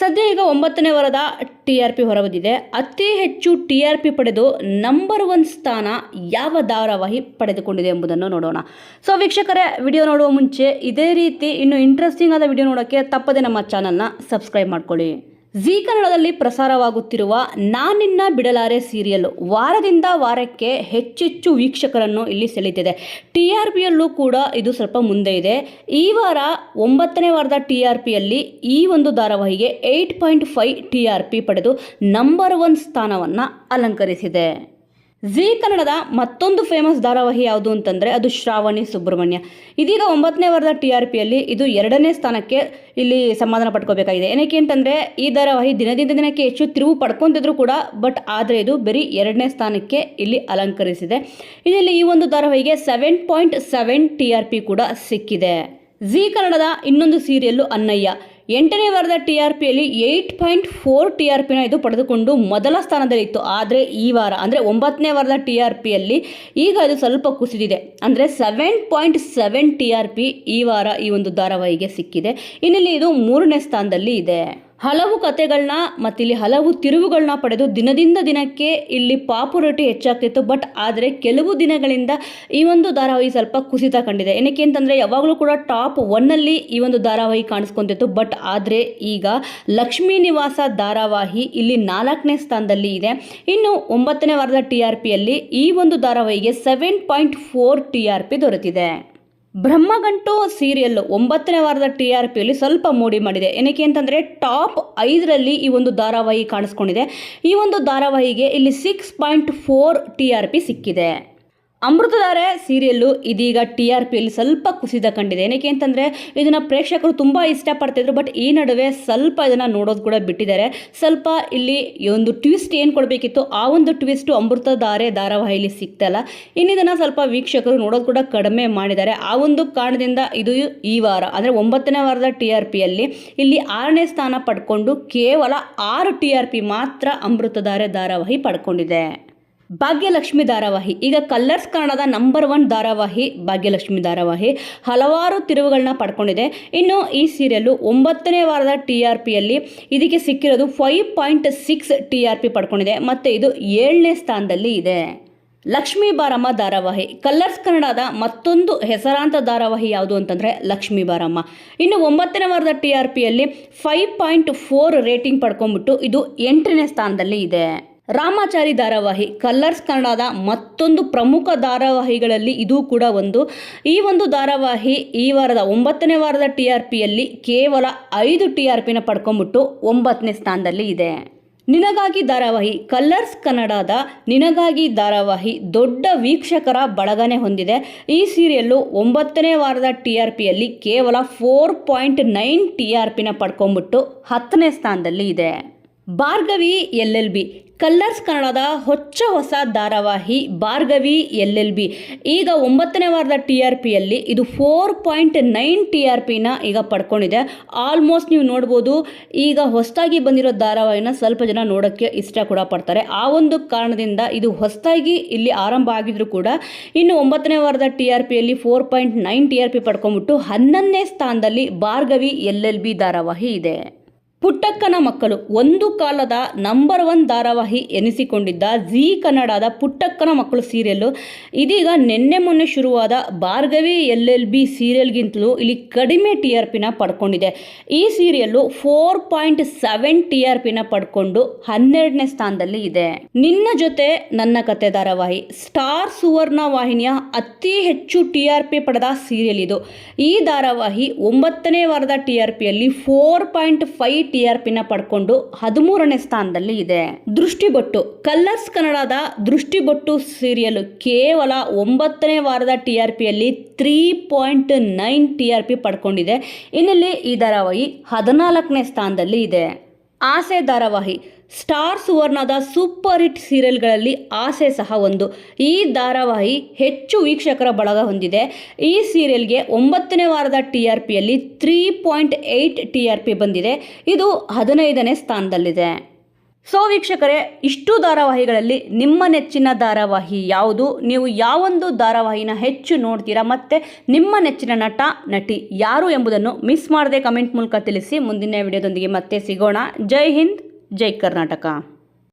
ಸದ್ಯ ಈಗ ಒಂಬತ್ತನೇ ವಾರದ ಟಿ ಆರ್ ಪಿ ಹೊರಬಿದ್ದಿದೆ ಅತಿ ಹೆಚ್ಚು ಟಿ ಆರ್ ಪಿ ಪಡೆದು ನಂಬರ್ ಒನ್ ಸ್ಥಾನ ಯಾವ ಧಾರಾವಾಹಿ ಪಡೆದುಕೊಂಡಿದೆ ಎಂಬುದನ್ನು ನೋಡೋಣ. ಸೊ ವೀಕ್ಷಕರೇ ವಿಡಿಯೋ ನೋಡುವ ಮುಂಚೆ ಇದೇ ರೀತಿ ಇನ್ನು ಇಂಟ್ರೆಸ್ಟಿಂಗ್ ಆದ ವಿಡಿಯೋ ನೋಡೋಕ್ಕೆ ತಪ್ಪದೆ ನಮ್ಮ ಚಾನಲ್ನ ಸಬ್ಸ್ಕ್ರೈಬ್ ಮಾಡ್ಕೊಳ್ಳಿ. ಜಿ ಕನ್ನಡದಲ್ಲಿ ಪ್ರಸಾರವಾಗುತ್ತಿರುವ ನಾನಿನ್ನ ಬಿಡಲಾರೆ ಸೀರಿಯಲ್ ವಾರದಿಂದ ವಾರಕ್ಕೆ ಹೆಚ್ಚೆಚ್ಚು ವೀಕ್ಷಕರನ್ನು ಇಲ್ಲಿ ಸೆಳೀತಿದೆ. ಟಿ ಆರ್ ಪಿಯಲ್ಲೂ ಕೂಡ ಇದು ಸ್ವಲ್ಪ ಮುಂದೆ ಇದೆ. ಈ ವಾರ ಒಂಬತ್ತನೇ ವಾರದ ಟಿ ಆರ್ ಪಿಯಲ್ಲಿ ಈ ಒಂದು ಧಾರಾವಾಹಿಗೆ eight point five T R P ಪಡೆದು ನಂಬರ್ ಒನ್ ಸ್ಥಾನವನ್ನು ಅಲಂಕರಿಸಿದೆ. ಜಿ ಕನ್ನಡದ ಮತ್ತೊಂದು ಫೇಮಸ್ ಧಾರಾವಾಹಿ ಯಾವುದು ಅಂತಂದರೆ ಅದು ಶ್ರಾವಣಿ ಸುಬ್ರಹ್ಮಣ್ಯ. ಇದೀಗ ಒಂಬತ್ತನೇ ವಾರದ ಟಿ ಆರ್ ಪಿಯಲ್ಲಿ ಇದು ಎರಡನೇ ಸ್ಥಾನಕ್ಕೆ ಇಲ್ಲಿ ಸಮಾಧಾನ ಪಡ್ಕೋಬೇಕಾಗಿದೆ. ಏನಕ್ಕೆ ಅಂತಂದರೆ ಈ ಧಾರಾವಾಹಿ ದಿನದಿಂದ ದಿನಕ್ಕೆ ಹೆಚ್ಚು ತಿರುವು ಪಡ್ಕೊತಿದ್ರು ಕೂಡ ಬಟ್ ಆದರೆ ಇದು ಬರೀ ಎರಡನೇ ಸ್ಥಾನಕ್ಕೆ ಇಲ್ಲಿ ಅಲಂಕರಿಸಿದೆ. ಇದರಲ್ಲಿ ಈ ಒಂದು ಧಾರಾವಾಹಿಗೆ seven point seven T R P ಕೂಡ ಸಿಕ್ಕಿದೆ. ಜಿ ಕನ್ನಡದ ಇನ್ನೊಂದು ಸೀರಿಯಲ್ಲು ಅನ್ನಯ್ಯ ಎಂಟನೇ ವಾರದ ಟಿ ಆರ್ ಪಿಯಲ್ಲಿ eight point four T R ಪಿನ ಇದು ಪಡೆದುಕೊಂಡು ಮೊದಲ ಸ್ಥಾನದಲ್ಲಿತ್ತು. ಆದರೆ ಈ ವಾರ, ಅಂದರೆ ಒಂಬತ್ತನೇ ವಾರದ ಟಿ ಆರ್ ಪಿಯಲ್ಲಿ ಈಗ ಅದು ಸ್ವಲ್ಪ ಕುಸಿದಿದೆ. ಅಂದರೆ seven point seven T R P ಈ ವಾರ ಈ ಒಂದು ಧಾರಾವಾಹಿಗೆ ಸಿಕ್ಕಿದೆ. ಇನ್ನಲ್ಲಿ ಇದು ಮೂರನೇ ಸ್ಥಾನದಲ್ಲಿ ಇದೆ. ಹಲವು ಕತೆಗಳನ್ನ ಮತ್ತಿಲ್ಲಿ ಹಲವು ತಿರುವುಗಳನ್ನ ಪಡೆದು ದಿನದಿಂದ ದಿನಕ್ಕೆ ಇಲ್ಲಿ ಪಾಪ್ಯುಲರಿಟಿ ಹೆಚ್ಚಾಗ್ತಿತ್ತು. ಬಟ್ ಆದರೆ ಕೆಲವು ದಿನಗಳಿಂದ ಈ ಒಂದು ಧಾರಾವಾಹಿ ಸ್ವಲ್ಪ ಕುಸಿತ ಕಂಡಿದೆ. ಏನಕ್ಕೆ ಅಂತಂದರೆ ಯಾವಾಗಲೂ ಕೂಡ ಟಾಪ್ ಒನ್ನಲ್ಲಿ ಈ ಒಂದು ಧಾರಾವಾಹಿ ಕಾಣಿಸ್ಕೊಂತಿತ್ತು. ಬಟ್ ಆದರೆ ಈಗ ಲಕ್ಷ್ಮೀ ನಿವಾಸ ಧಾರಾವಾಹಿ ಇಲ್ಲಿ ನಾಲ್ಕನೇ ಸ್ಥಾನದಲ್ಲಿ ಇದೆ. ಇನ್ನು ಒಂಬತ್ತನೇ ವಾರದ ಟಿ ಆರ್ ಪಿಯಲ್ಲಿ ಈ ಒಂದು ಧಾರಾವಾಹಿಗೆ ಸೆವೆನ್ ಪಾಯಿಂಟ್ ಫೋರ್ ಟಿ ದೊರೆತಿದೆ. ಬ್ರಹ್ಮಗಂಟು ಸೀರಿಯಲ್ ಒಂಬತ್ತನೇ ವಾರದ ಟಿ ಆರ್ ಪಿಯಲ್ಲಿ ಸ್ವಲ್ಪ ಮೋಡಿ ಮಾಡಿದೆ. ಏನಕ್ಕೆ ಅಂತಂದರೆ ಟಾಪ್ ಐದರಲ್ಲಿ ಈ ಒಂದು ಧಾರಾವಾಹಿ ಕಾಣಿಸ್ಕೊಂಡಿದೆ. ಈ ಒಂದು ಧಾರಾವಾಹಿಗೆ ಇಲ್ಲಿ six point four T R P ಸಿಕ್ಕಿದೆ. ಅಮೃತಧಾರೆ ಸೀರಿಯಲ್ಲು ಇದೀಗ ಟಿ ಆರ್ ಪಿಯಲ್ಲಿ ಸ್ವಲ್ಪ ಕುಸಿತ ಕಂಡಿದೆ. ಏನಕ್ಕೆ ಅಂತಂದರೆ, ಇದನ್ನು ಪ್ರೇಕ್ಷಕರು ತುಂಬ ಇಷ್ಟಪಡ್ತಿದ್ರು, ಬಟ್ ಈ ನಡುವೆ ಸ್ವಲ್ಪ ಇದನ್ನು ನೋಡೋದು ಕೂಡ ಬಿಟ್ಟಿದ್ದಾರೆ. ಸ್ವಲ್ಪ ಇಲ್ಲಿ ಒಂದು ಟ್ವಿಸ್ಟ್ ಏನು ಕೊಡಬೇಕಿತ್ತು, ಆ ಒಂದು ಟ್ವಿಸ್ಟು ಅಮೃತಧಾರೆ ಧಾರಾವಾಹಿಯಲ್ಲಿ ಸಿಗ್ತಲ್ಲ ಇನ್ನಿದನ್ನು ಸ್ವಲ್ಪ ವೀಕ್ಷಕರು ನೋಡೋದು ಕೂಡ ಕಡಿಮೆ ಮಾಡಿದ್ದಾರೆ. ಆ ಒಂದು ಕಾರಣದಿಂದ ಇದು ಈ ವಾರ, ಅಂದರೆ ಒಂಬತ್ತನೇ ವಾರದ ಟಿ ಆರ್ ಪಿಯಲ್ಲಿ ಇಲ್ಲಿ ಆರನೇ ಸ್ಥಾನ ಪಡ್ಕೊಂಡು ಕೇವಲ ಆರು ಟಿ ಆರ್ ಪಿ ಮಾತ್ರ ಅಮೃತಧಾರೆ ಧಾರಾವಾಹಿ ಪಡ್ಕೊಂಡಿದೆ. ಭಾಗ್ಯಲಕ್ಷ್ಮಿ ಧಾರಾವಾಹಿ. ಈಗ ಕಲ್ಲರ್ಸ್ ಕನ್ನಡದ ನಂಬರ್ ಒನ್ ಧಾರಾವಾಹಿ ಭಾಗ್ಯಲಕ್ಷ್ಮಿ ಧಾರಾವಾಹಿ. ಹಲವಾರು ತಿರುವುಗಳನ್ನ ಪಡ್ಕೊಂಡಿದೆ. ಇನ್ನು ಈ ಸೀರಿಯಲ್ಲು ಒಂಬತ್ತನೇ ವಾರದ ಟಿ ಆರ್ ಪಿಯಲ್ಲಿ ಇದಕ್ಕೆ ಸಿಕ್ಕಿರೋದು five point six T R P ಪಡ್ಕೊಂಡಿದೆ. ಮತ್ತು ಇದು ಏಳನೇ ಸ್ಥಾನದಲ್ಲಿ ಇದೆ. ಲಕ್ಷ್ಮೀ ಬಾರಮ್ಮ ಧಾರಾವಾಹಿ. ಕಲ್ಲರ್ಸ್ ಕನ್ನಡದ ಮತ್ತೊಂದು ಹೆಸರಾಂತ ಧಾರಾವಾಹಿ ಯಾವುದು ಅಂತಂದರೆ ಲಕ್ಷ್ಮೀ ಬಾರಮ್ಮ. ಇನ್ನು ಒಂಬತ್ತನೇ ವಾರದ ಟಿ ಆರ್ ಪಿಯಲ್ಲಿ ಫೈವ್ ಪಾಯಿಂಟ್ ಫೋರ್ ರೇಟಿಂಗ್ ಪಡ್ಕೊಂಡ್ಬಿಟ್ಟು ಇದು ಎಂಟನೇ ಸ್ಥಾನದಲ್ಲಿ ಇದೆ. ರಾಮಾಚಾರಿ ಧಾರಾವಾಹಿ, ಕಲ್ಲರ್ಸ್ ಕನ್ನಡದ ಮತ್ತೊಂದು ಪ್ರಮುಖ ಧಾರಾವಾಹಿಗಳಲ್ಲಿ ಇದು ಕೂಡ ಒಂದು. ಈ ಒಂದು ಧಾರಾವಾಹಿ ಈ ವಾರದ ಒಂಬತ್ತನೇ ವಾರದ ಟಿ ಆರ್ ಪಿಯಲ್ಲಿ ಕೇವಲ ಐದು ಟಿ ಆರ್ ಪಿನ ಪಡ್ಕೊಂಬಿಟ್ಟು ಒಂಬತ್ತನೇ ಸ್ಥಾನದಲ್ಲಿ ಇದೆ. ನಿನಗಾಗಿ ಧಾರಾವಾಹಿ, ಕಲ್ಲರ್ಸ್ ಕನ್ನಡದ ನಿನಗಾಗಿ ಧಾರಾವಾಹಿ ದೊಡ್ಡ ವೀಕ್ಷಕರ ಬಳಗನೆ ಹೊಂದಿದೆ. ಈ ಸೀರಿಯಲ್ಲು ಒಂಬತ್ತನೇ ವಾರದ ಟಿ ಆರ್ ಪಿಯಲ್ಲಿ ಕೇವಲ four point nine T R ಪಿನ ಪಡ್ಕೊಂಬಿಟ್ಟು ಹತ್ತನೇ ಸ್ಥಾನದಲ್ಲಿ ಇದೆ. Bhargavi, L L B Colors ಕನ್ನಡದ ಹೊಚ್ಚ ಹೊಸ ಧಾರಾವಾಹಿ ಭಾರ್ಗವಿ ಎಲ್ ಎಲ್ ಬಿ. ಈಗ ಒಂಬತ್ತನೇ ವಾರದ ಟಿ ಆರ್ ಪಿಯಲ್ಲಿ ಇದು four point nine T R ಪಿನ ಈಗ ಪಡ್ಕೊಂಡಿದೆ. ಆಲ್ಮೋಸ್ಟ್ ನೀವು ನೋಡ್ಬೋದು, ಈಗ ಹೊಸದಾಗಿ ಬಂದಿರೋ ಧಾರಾವಾಹಿನ ಸ್ವಲ್ಪ ಜನ ನೋಡೋಕ್ಕೆ ಇಷ್ಟ ಕೂಡ ಪಡ್ತಾರೆ. ಆ ಒಂದು ಕಾರಣದಿಂದ ಇದು ಹೊಸದಾಗಿ ಇಲ್ಲಿ ಆರಂಭ ಆಗಿದ್ರು ಕೂಡ ಇನ್ನು ಒಂಬತ್ತನೇ ವಾರದ ಟಿ ಆರ್ ಪಿಯಲ್ಲಿ four point nine T R P ಪಡ್ಕೊಂಡ್ಬಿಟ್ಟು ಹನ್ನೊಂದನೇ ಸ್ಥಾನದಲ್ಲಿ ಭಾರ್ಗವಿ ಎಲ್ ಎಲ್ ಬಿ ಧಾರಾವಾಹಿ ಇದೆ. ಪುಟ್ಟಕ್ಕನ ಮಕ್ಕಳು. ಒಂದು ಕಾಲದ ನಂಬರ್ ಒನ್ ಧಾರಾವಾಹಿ ಎನಿಸಿಕೊಂಡಿದ್ದ ಜಿ ಕನ್ನಡದ ಪುಟ್ಟಕ್ಕನ ಮಕ್ಕಳು ಸೀರಿಯಲ್ಲು. ಇದೀಗ ನಿನ್ನೆ ಮೊನ್ನೆ ಶುರುವಾದ ಭಾರ್ಗವಿ ಎಲ್ ಎಲ್ ಬಿ ಸೀರಿಯಲ್ಗಿಂತಲೂ ಇಲ್ಲಿ ಕಡಿಮೆ ಟಿ ಆರ್ ಪಿನ ಪಡ್ಕೊಂಡಿದೆ. ಈ serial four point seven T R ಪಿನ ಪಡ್ಕೊಂಡು ಹನ್ನೆರಡನೇ ಸ್ಥಾನದಲ್ಲಿ ಇದೆ. ನಿನ್ನ ಜೊತೆ ನನ್ನ ಕತೆ ಧಾರಾವಾಹಿ. ಸ್ಟಾರ್ ಸುವರ್ಣ ವಾಹಿನಿಯ ಅತಿ ಹೆಚ್ಚು ಟಿ ಆರ್ ಪಿ ಪಡೆದ ಸೀರಿಯಲ್ ಇದು. ಈ ಧಾರಾವಾಹಿ ಒಂಬತ್ತನೇ ವಾರದ ಟಿ ಆರ್ ಪಿಯಲ್ಲಿ four point five T R ಪಿನ ಪಡ್ಕೊಂಡು ಹದಿಮೂರನೇ ಸ್ಥಾನದಲ್ಲಿ ಇದೆ. ದೃಷ್ಟಿಬೊಟ್ಟು. ಕಲ್ಲರ್ಸ್ ಕನ್ನಡದ ದೃಷ್ಟಿಬೊಟ್ಟು ಸೀರಿಯಲ್ ಕೇವಲ ಒಂಬತ್ತನೇ ವಾರದ ಟಿ ಆರ್ ಪಿಯಲ್ಲಿ three point nine T R P ಪಡ್ಕೊಂಡಿದೆ. ಇನ್ನಲ್ಲಿ ಈ ಧಾರಾವಾಹಿ ಹದಿನಾಲ್ಕನೇ ಸ್ಥಾನದಲ್ಲಿ ಇದೆ. ಆಸೆ ಧಾರಾವಾಹಿ, ಸ್ಟಾರ್ ಸುವರ್ಣದ ಸೂಪರ್ ಹಿಟ್ ಸೀರಿಯಲ್ಗಳಲ್ಲಿ ಆಸೆ ಸಹ ಒಂದು. ಈ ಧಾರಾವಾಹಿ ಹೆಚ್ಚು ವೀಕ್ಷಕರ ಬಳಗ ಹೊಂದಿದೆ. ಈ ಸೀರಿಯಲ್ಗೆ ಒಂಬತ್ತನೇ ವಾರದ ಟಿ ಆರ್ ಪಿಯಲ್ಲಿ three point eight T R P ಬಂದಿದೆ. ಇದು ಹದಿನೈದನೇ ಸ್ಥಾನದಲ್ಲಿದೆ. ಸೊ ವೀಕ್ಷಕರೇ, ಇಷ್ಟು ಧಾರಾವಾಹಿಗಳಲ್ಲಿ ನಿಮ್ಮ ನೆಚ್ಚಿನ ಧಾರಾವಾಹಿ ಯಾವುದು? ನೀವು ಯಾವೊಂದು ಧಾರಾವಾಹಿನ ಹೆಚ್ಚು ನೋಡ್ತೀರಾ? ಮತ್ತು ನಿಮ್ಮ ನೆಚ್ಚಿನ ನಟ, ನಟಿ ಯಾರು ಎಂಬುದನ್ನು ಮಿಸ್ ಮಾಡದೆ ಕಮೆಂಟ್ ಮೂಲಕ ತಿಳಿಸಿ. ಮುಂದಿನ ವಿಡಿಯೋದೊಂದಿಗೆ ಮತ್ತೆ ಸಿಗೋಣ. ಜೈ ಹಿಂದ್, ಜೈ ಕರ್ನಾಟಕ.